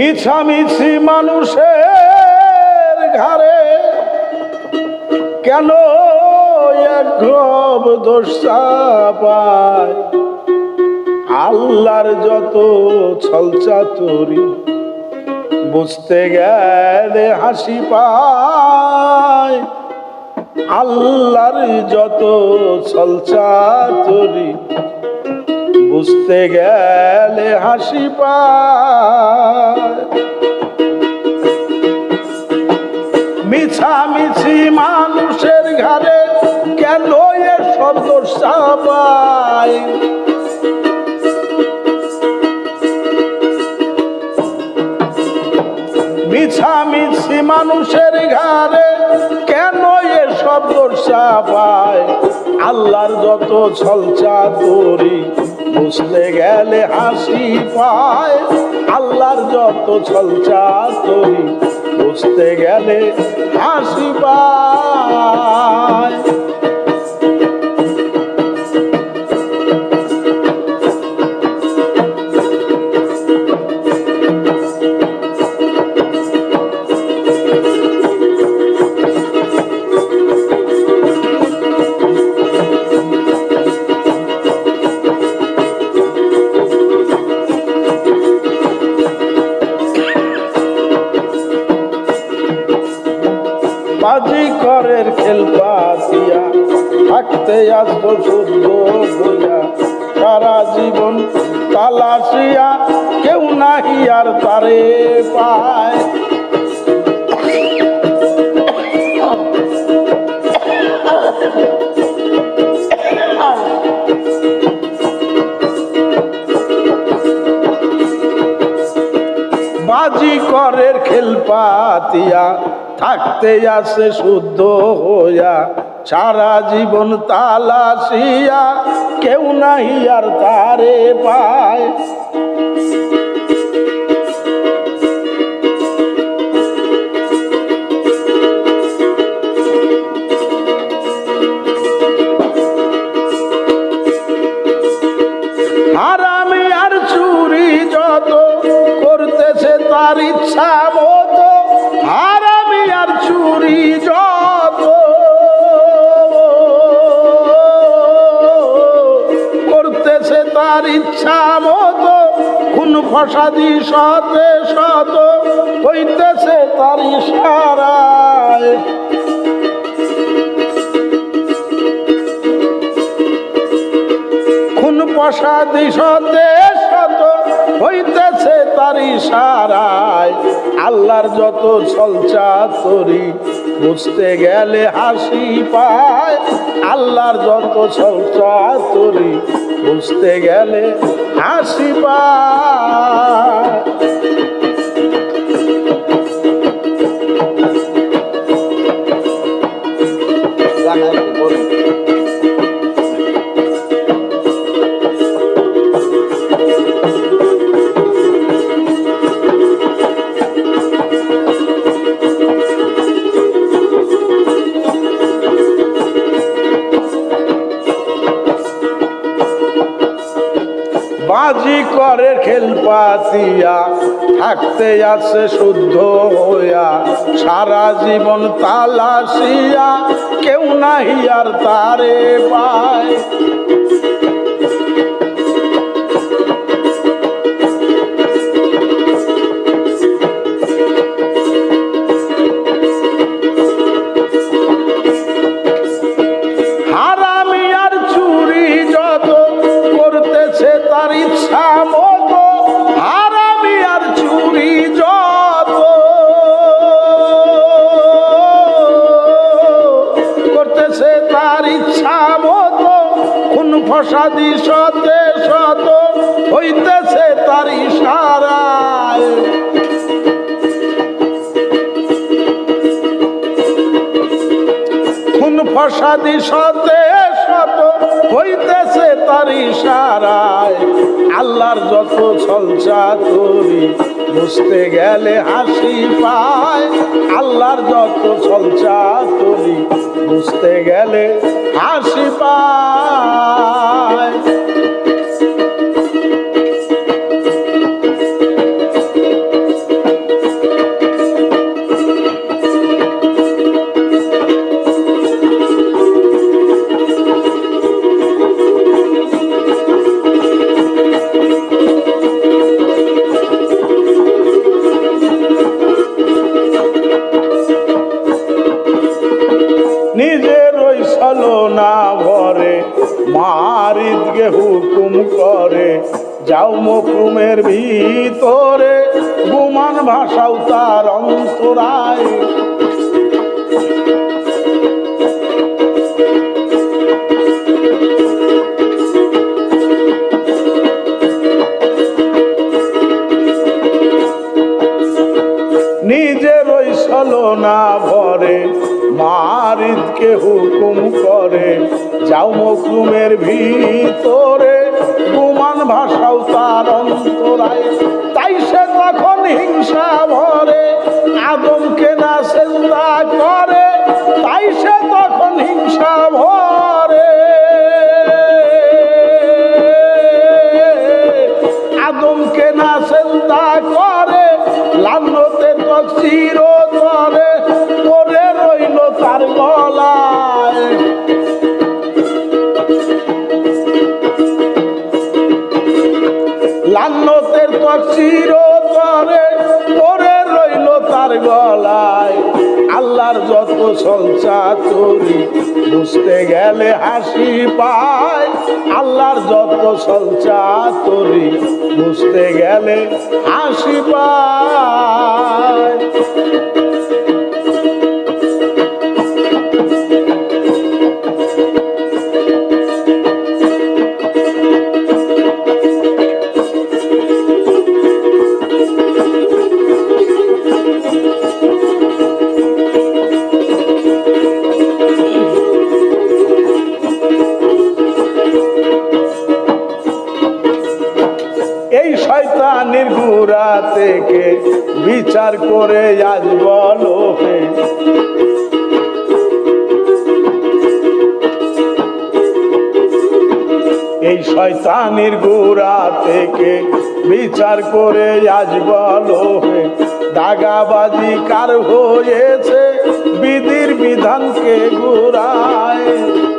মিছামিছি মানুষের ঘরে কেন এক দোষ পায় আল্লাহর যত ছলচাতুরি, বুঝতে গেলে হাসি পায়। আল্লাহর যত ছলচাতুরি বুঝতে গেলে হাসি মিছামিছি মানুষের ঘরে কেন এসব দোষ পায় মিছামিছি মানুষের ঘরে কেন এসব দোষা পায় আল্লাহর যত ছলচা তরি বুঝতে গেলে হাসি পায়। আল্লাহর যত ছলচা তরি বুঝতে গেলে হাসি পায়। বাজি করের খেল পাতিয়া থাকতে আসব শুদ্ধ হইয়া। সারা জীবন তালাশিয়া, কেউ নাহি আর তারে পায়। বাজি করের খেল পাতিয়া থাকতে আসে শুদ্ধ হইয়া সারা জীবন তালাশিয়া কেউ নাহি আর তারে পায়। তার ইচ্ছা মতো কোন ফসাদি শতে শত হইতেছে তার ইশারায়। খুন শতে শত হইতেছে তার ইশারায়। আল্লাহর যত ছলচা তরি বুঝতে গেলে হাসি পায়। আল্লাহর যত তরি বুঝতে গেলে হাসি পায়। বাজি করে খেল পাতিয়া থাকতে আছে শুদ্ধ হইয়া, সারা জীবন তালাসিয়া কেউ নাহি আর তারে পায়। ফসাদি শতে শত হইতেছে তার ইশারায় খুন ফসাদি শতে শত হইতেছে তার ইশারায় আল্লাহর যত ছলচা তরি বুঝতে গেলে হাসি পায়। আল্লাহর যত ছলচা তরি বুঝতে গেলে হাসি পায়। ওই না ভরে মারিদকে হুকুম করে। যাও মকুমের ভিতরে, গুমান ভাষাও তার অন্তরায়। নিজের না ভরে মারিদকে হুকুম করে। যাও মকুমের ভিতরে, গুমান ভাষাও তার অন্তরায়। তাই সে তখন হিংসা ভরে আদমকে না সেজদা চির ধরে পরে রইল তার গলায়। আল্লাহর যত সঞ্চা তরি বুঝতে গেলে হাসি পায়। আল্লাহর যত সঞ্চা তরি বুঝতে গেলে হাসি পায়। বিচার করে আজ বলো এই শয়তানির গোড়া থেকে বিচার করে আজ বলো হে দাগাবাজি কার হয়েছে? বিধির বিধানকে গোড়ায়।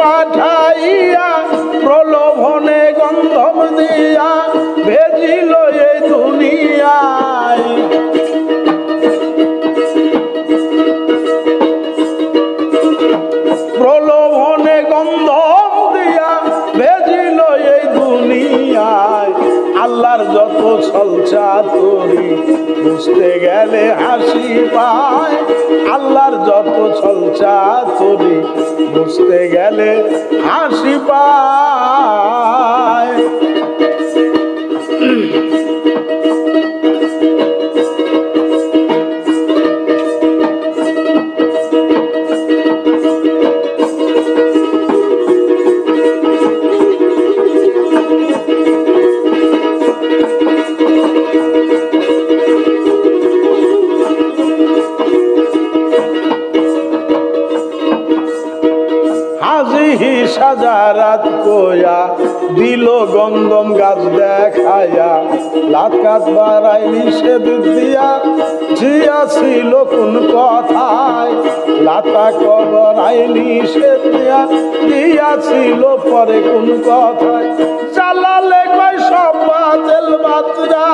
পাঠাইয়া প্রলোভনে গন্ধম দিয়া ভেজিল এই দুনিয়ায় ছলচা তরি বুঝতে গেলে হাসি পায়। আল্লাহর যত ছলচা তরি বুঝতে গেলে হাসি পায়। দিল গন্ধম গাছ দেখায়া লাকাত বাড়াই নিষেধ দিয়া, জিয়া ছিল কোন কথায়, লাতা কবর আই নিষেধ দিয়া দিয়াছিল পরে কোন কথায় চালালে কয় সব বাতিল বাতরা।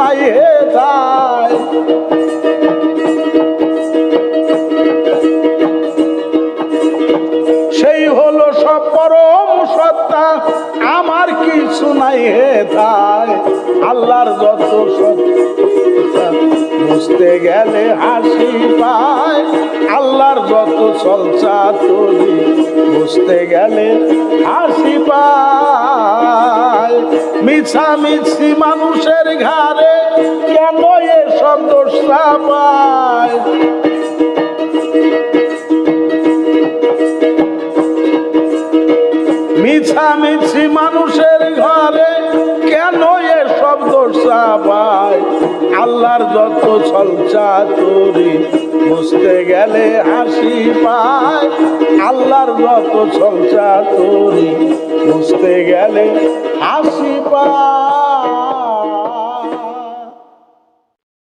কি যায়। সেই হলো সব পরম সত্তা, আমার কিছু নাই হে তাই আল্লাহর যত সত্তা। বুঝতে গেলে হাসি পায়। আল্লাহর যত চলচা তরি বুঝতে গেলে হাসি পায়। মিছামিছি মানুষের কে কেন এসব দোষ পায়? মিছামিছি মানুষের ঘরে কেন এসব দোষা পায়? আল্লাহর যত সলচা তরি বুঝতে গেলে হাসি পায়। আল্লাহর যত সলচা তরি বুঝতে গেলে হাসি পায়।